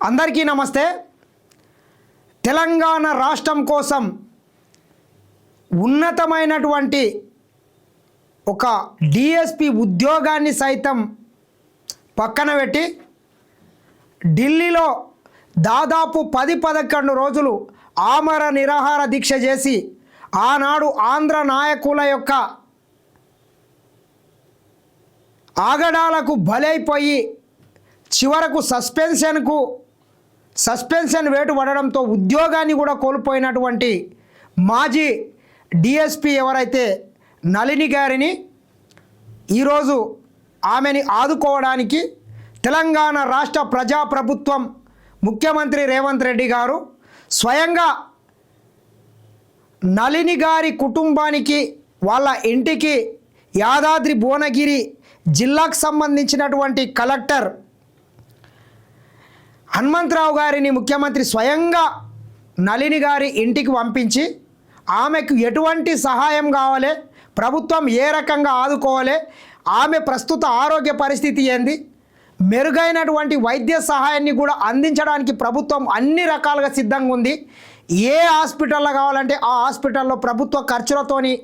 అందరికీ నమస్తే. తెలంగాణ రాష్ట్రం కోసం ఉన్నతమైనటువంటి ఒక డిఎస్పి ఉద్యోగాన్ని సైతం పక్కన పెట్టి ఢిల్లీలో దాదాపు పది పదకొండు రోజులు ఆమర నిరాహార దీక్ష చేసి ఆనాడు ఆంధ్ర నాయకుల యొక్క ఆగడాలకు బలైపోయి చివరకు సస్పెన్షన్కు సస్పెన్షన్ వేటు పడడంతో ఉద్యోగాన్ని కూడా కోల్పోయినటువంటి మాజీ డిఎస్పి ఎవరైతే నళిని గారిని ఈరోజు ఆమెని ఆదుకోవడానికి తెలంగాణ రాష్ట్ర ప్రజాప్రభుత్వం ముఖ్యమంత్రి రేవంత్ రెడ్డి గారు స్వయంగా నళిని గారి కుటుంబానికి వాళ్ళ ఇంటికి యాదాద్రి భువనగిరి జిల్లాకు సంబంధించినటువంటి కలెక్టర్ హనుమంతరావు గారిని ముఖ్యమంత్రి స్వయంగా నళిని గారి ఇంటికి పంపించి ఆమెకు ఎటువంటి సహాయం కావాలి ప్రభుత్వం ఏ రకంగా ఆదుకోవాలి ఆమె ప్రస్తుత ఆరోగ్య పరిస్థితి ఏంది మెరుగైనటువంటి వైద్య సహాయాన్ని కూడా అందించడానికి ప్రభుత్వం అన్ని రకాలుగా సిద్ధంగా ఉంది. ఏ హాస్పిటల్లో కావాలంటే ఆ హాస్పిటల్లో ప్రభుత్వ ఖర్చులతోని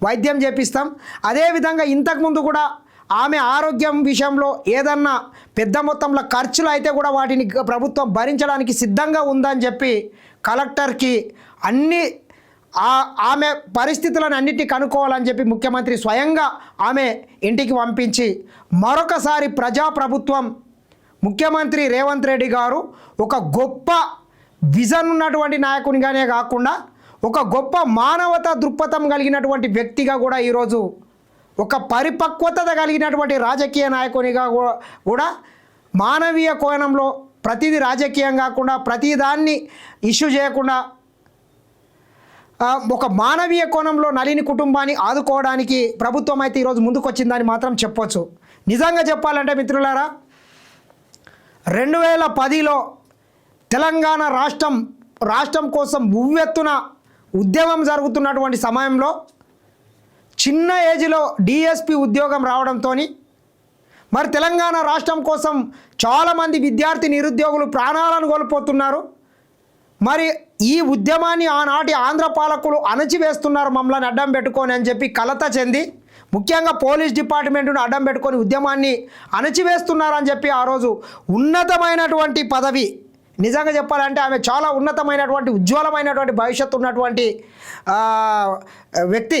వైద్యం చేపిస్తాం. అదేవిధంగా ఇంతకుముందు కూడా ఆమె ఆరోగ్యం విషయంలో ఏదన్నా పెద్ద మొత్తంలో ఖర్చులు అయితే కూడా వాటిని ప్రభుత్వం భరించడానికి సిద్ధంగా ఉందని చెప్పి కలెక్టర్కి అన్ని ఆ- ఆమె పరిస్థితులను అన్నిటినీ కనుక్కోవాలని చెప్పి ముఖ్యమంత్రి స్వయంగా ఆమె ఇంటికి పంపించి మరొకసారి ప్రజాప్రభుత్వం ముఖ్యమంత్రి రేవంత్ రెడ్డి గారు ఒక గొప్ప విజన్ ఉన్నటువంటి నాయకునిగానే కాకుండా ఒక గొప్ప మానవతా దృక్పథం కలిగినటువంటి వ్యక్తిగా కూడా ఈరోజు ఒక పరిపక్వత కలిగినటువంటి రాజకీయ నాయకునిగా కూడా మానవీయ కోణంలో ప్రతిదీ రాజకీయం కాకుండా ప్రతిదాన్ని ఇష్యూ చేయకుండా ఒక మానవీయ కోణంలో నలిని కుటుంబాన్ని ఆదుకోవడానికి ప్రభుత్వం అయితే ఈరోజు ముందుకొచ్చిందని మాత్రం చెప్పొచ్చు. నిజంగా చెప్పాలంటే మిత్రులారా రెండు వేల పదిలో తెలంగాణ రాష్ట్రం రాష్ట్రం కోసం ఉవ్వెత్తున ఉద్యమం జరుగుతున్నటువంటి సమయంలో చిన్న ఏజ్లో డిఎస్పి ఉద్యోగం రావడంతో మరి తెలంగాణ రాష్ట్రం కోసం చాలామంది విద్యార్థి నిరుద్యోగులు ప్రాణాలను కోల్పోతున్నారు. మరి ఈ ఉద్యమాన్ని ఆనాటి ఆంధ్ర పాలకులు అణచివేస్తున్నారు మమ్మల్ని అడ్డం పెట్టుకొని అని చెప్పి కలత చెంది ముఖ్యంగా పోలీస్ డిపార్ట్మెంట్ను అడ్డం పెట్టుకొని ఉద్యమాన్ని అణచివేస్తున్నారని చెప్పి ఆ రోజు ఉన్నతమైనటువంటి పదవి నిజంగా చెప్పాలంటే ఆమె చాలా ఉన్నతమైనటువంటి ఉజ్వలమైనటువంటి భవిష్యత్తు ఉన్నటువంటి వ్యక్తి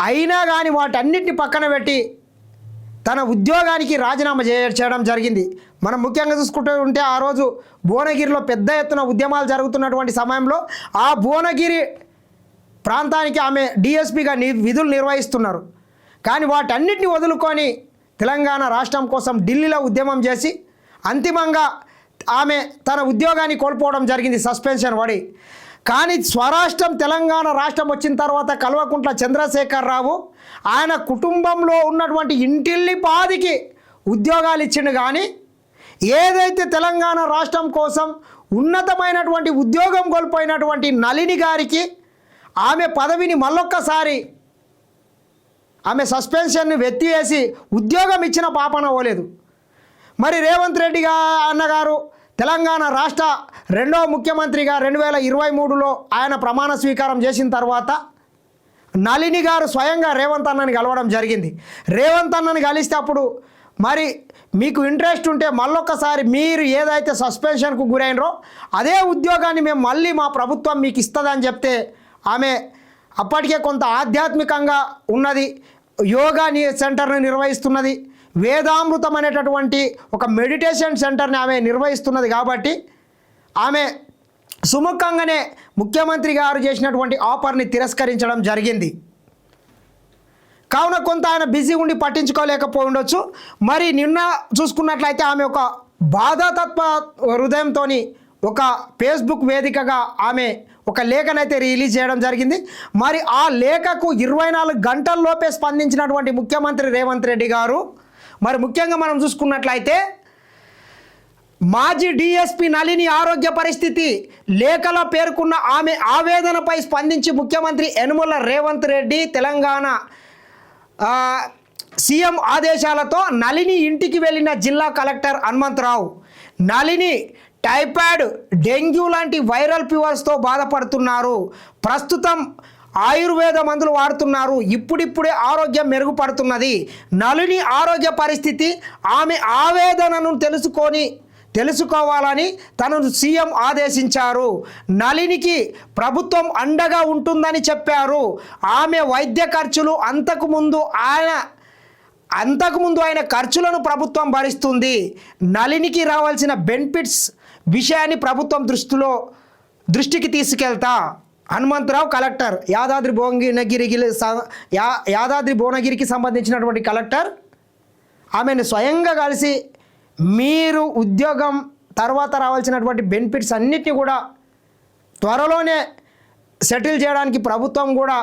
అయినా కానీ వాటన్నిటిని పక్కన పెట్టి తన ఉద్యోగానికి రాజీనామా చేయ- చేయడం జరిగింది. మనం ముఖ్యంగా చూసుకుంటూ ఉంటే ఆ రోజు భువనగిరిలో పెద్ద ఎత్తున ఉద్యమాలు జరుగుతున్నటువంటి సమయంలో ఆ భువనగిరి ప్రాంతానికి ఆమె డిఎస్పిగా ని విధులు నిర్వహిస్తున్నారు. కానీ వాటన్నిటిని వదులుకొని తెలంగాణ రాష్ట్రం కోసం ఢిల్లీలో ఉద్యమం చేసి అంతిమంగా ఆమె తన ఉద్యోగాన్ని కోల్పోవడం జరిగింది. సస్పెన్షన్ పడి కానీ స్వరాష్ట్రం తెలంగాణ రాష్ట్రం వచ్చిన తర్వాత కల్వకుంట్ల చంద్రశేఖర్ రావు ఆయన కుటుంబంలో ఉన్నటువంటి ఇంటిల్లి పాదికి ఉద్యోగాలు ఇచ్చిండు కానీ ఏదైతే తెలంగాణ రాష్ట్రం కోసం ఉన్నతమైనటువంటి ఉద్యోగం కోల్పోయినటువంటి నళిని గారికి ఆమె పదవిని మళ్ళొక్కసారి ఆమె సస్పెన్షన్ని వెత్తివేసి ఉద్యోగం ఇచ్చిన పాపన పోలేదు. మరి రేవంత్ రెడ్డి గా అన్నగారు తెలంగాణ రాష్ట్ర రెండవ ముఖ్యమంత్రిగా రెండు వేల ఇరవై మూడులో ఆయన ప్రమాణ స్వీకారం చేసిన తర్వాత నళిని గారు స్వయంగా రేవంత్ అన్నని కలవడం జరిగింది. రేవంత్ అన్నని కలిస్తే అప్పుడు మరి మీకు ఇంట్రెస్ట్ ఉంటే మళ్ళొక్కసారి మీరు ఏదైతే సస్పెన్షన్కు గురైనరో అదే ఉద్యోగాన్ని మేము మళ్ళీ మా ప్రభుత్వం మీకు ఇస్తుందని చెప్తే ఆమె అప్పటికే కొంత ఆధ్యాత్మికంగా ఉన్నది. యోగా సెంటర్ను సెంటర్ని నిర్వహిస్తున్నది. వేదామృతం అనేటటువంటి ఒక మెడిటేషన్ సెంటర్ని ఆమె నిర్వహిస్తున్నది కాబట్టి ఆమె సుముఖంగానే ముఖ్యమంత్రి గారు చేసినటువంటి ఆఫర్ని తిరస్కరించడం జరిగింది. కావున కొంత ఆయన బిజీ ఉండి పట్టించుకోలేకపోయి ఉండొచ్చు మరి నిన్న చూసుకున్నట్లయితే ఆమె ఒక బాధాతత్వ హృదయంతో ఒక ఫేస్బుక్ వేదికగా ఆమె ఒక లేఖనైతే రిలీజ్ చేయడం జరిగింది. మరి ఆ లేఖకు ఇరవై నాలుగు గంటల్లోపే స్పందించినటువంటి ముఖ్యమంత్రి రేవంత్ రెడ్డి గారు మరి ముఖ్యంగా మనం చూసుకున్నట్లయితే మాజీ డిఎస్పి నళిని ఆరోగ్య పరిస్థితి లేఖలో పేర్కొన్న ఆమె ఆవేదనపై స్పందించి ముఖ్యమంత్రి యనుమల రేవంత్ రెడ్డి తెలంగాణ సీఎం ఆదేశాలతో నళిని ఇంటికి వెళ్ళిన జిల్లా collector Hanumantharao. Nalini typhoid dengue లాంటి వైరల్ ఫీవర్స్తో బాధపడుతున్నారు. ప్రస్తుతం ఆయుర్వేద మందులు వాడుతున్నారు. ఇప్పుడిప్పుడే ఆరోగ్యం మెరుగుపడుతున్నది. నలుని ఆరోగ్య పరిస్థితి ఆమె ఆవేదనను తెలుసుకొని తెలుసుకోవాలని తనను సీఎం ఆదేశించారు. నళినికి ప్రభుత్వం అండగా ఉంటుందని చెప్పారు. ఆమె వైద్య ఖర్చులు అంతకుముందు ఆయన అంతకుముందు ఆయన ఖర్చులను ప్రభుత్వం భరిస్తుంది. నళినికి రావాల్సిన బెనిఫిట్స్ విషయాన్ని ప్రభుత్వం దృష్టిలో దృష్టికి తీసుకెళ్తా. హనుమంతరావు కలెక్టర్ యాదాద్రి భువనగిరికి స- యా యాదాద్రి భువనగిరికి సంబంధించినటువంటి కలెక్టర్ ఆమెను స్వయంగా కలిసి మీరు ఉద్యోగం తర్వాత రావాల్సినటువంటి బెనిఫిట్స్ అన్నిటిని కూడా త్వరలోనే సెటిల్ చేయడానికి ప్రభుత్వం కూడా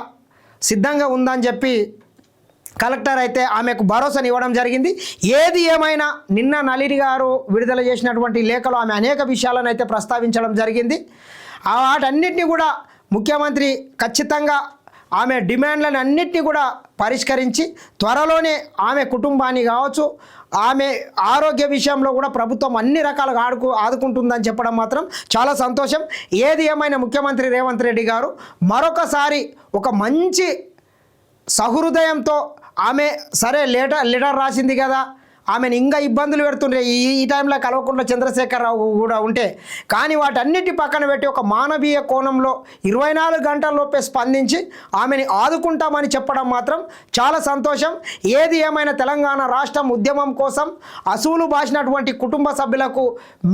సిద్ధంగా ఉందని చెప్పి కలెక్టర్ అయితే ఆమెకు భరోసాని ఇవ్వడం జరిగింది. ఏది ఏమైనా నిన్న నలిని గారు విడుదల చేసినటువంటి లేఖలో ఆమె అనేక విషయాలను అయితే ప్రస్తావించడం జరిగింది. ఆ వాటన్నిటిని కూడా ముఖ్యమంత్రి ఖచ్చితంగా ఆమె డిమాండ్లను అన్నిటినీ కూడా పరిష్కరించి త్వరలోనే ఆమె కుటుంబాన్ని కావచ్చు ఆమె ఆరోగ్య విషయంలో కూడా ప్రభుత్వం అన్ని రకాలుగా ఆడుకు ఆదుకుంటుందని చెప్పడం మాత్రం చాలా సంతోషం. ఏది ఏమైనా ముఖ్యమంత్రి రేవంత్ రెడ్డి గారు మరొకసారి ఒక మంచి సహృదయంతో ఆమె సరే లెటర్ లెటర్ రాసింది కదా ఆమెను ఇంకా ఇబ్బందులు పెడుతుండే. ఈ ఈ టైంలో కలవకుండా చంద్రశేఖరరావు కూడా ఉంటే. కానీ వాటన్నిటి పక్కన పెట్టి ఒక మానవీయ కోణంలో ఇరవై నాలుగు గంటల్లోపే స్పందించి ఆమెని ఆదుకుంటామని చెప్పడం మాత్రం చాలా సంతోషం. ఏది ఏమైనా తెలంగాణ రాష్ట్రం ఉద్యమం కోసం అసూలు బాసినటువంటి కుటుంబ సభ్యులకు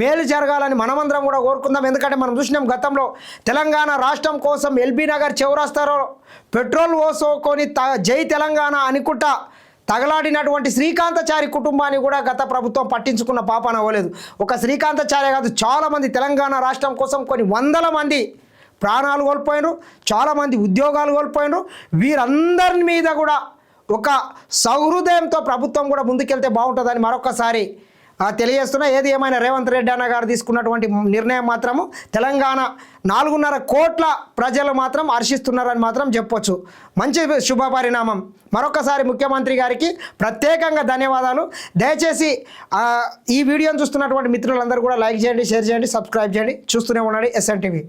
మేలు జరగాలని మనమందరం కూడా కోరుకుందాం. ఎందుకంటే మనం చూసినాం గతంలో తెలంగాణ రాష్ట్రం కోసం ఎల్బీ నగర్ చౌరస్తాలో పెట్రోల్ ఓసోకొని త జై తెలంగాణ అనుకుంటా తగలాడినటువంటి శ్రీకాంతచారి కుటుంబాన్ని కూడా గత ప్రభుత్వం పట్టించుకున్న పాపన అవ్వలేదు. ఒక శ్రీకాంతచారి కాదు చాలామంది తెలంగాణ రాష్ట్రం కోసం కొన్ని వందల మంది ప్రాణాలు కోల్పోయినారు చాలామంది ఉద్యోగాలు కోల్పోయినారు. వీరందరి మీద కూడా ఒక సౌహృదయంతో ప్రభుత్వం కూడా ముందుకెళ్తే బాగుంటుందని మరొకసారి తెలియజేస్తున్నా ఏది ఏమైనా రేవంత్ రెడ్డి అన్న గారు తీసుకున్నటువంటి నిర్ణయం మాత్రము తెలంగాణ నాలుగున్నర కోట్ల ప్రజలు మాత్రం హర్షిస్తున్నారని మాత్రం చెప్పొచ్చు. మంచి శుభ పరిణామం మరొకసారి ముఖ్యమంత్రి గారికి ప్రత్యేకంగా ధన్యవాదాలు. దయచేసి ఈ వీడియోను చూస్తున్నటువంటి మిత్రులందరూ కూడా లైక్ చేయండి షేర్ చేయండి సబ్స్క్రైబ్ చేయండి. చూస్తూనే ఉండండి ఎస్ఎన్టీవీ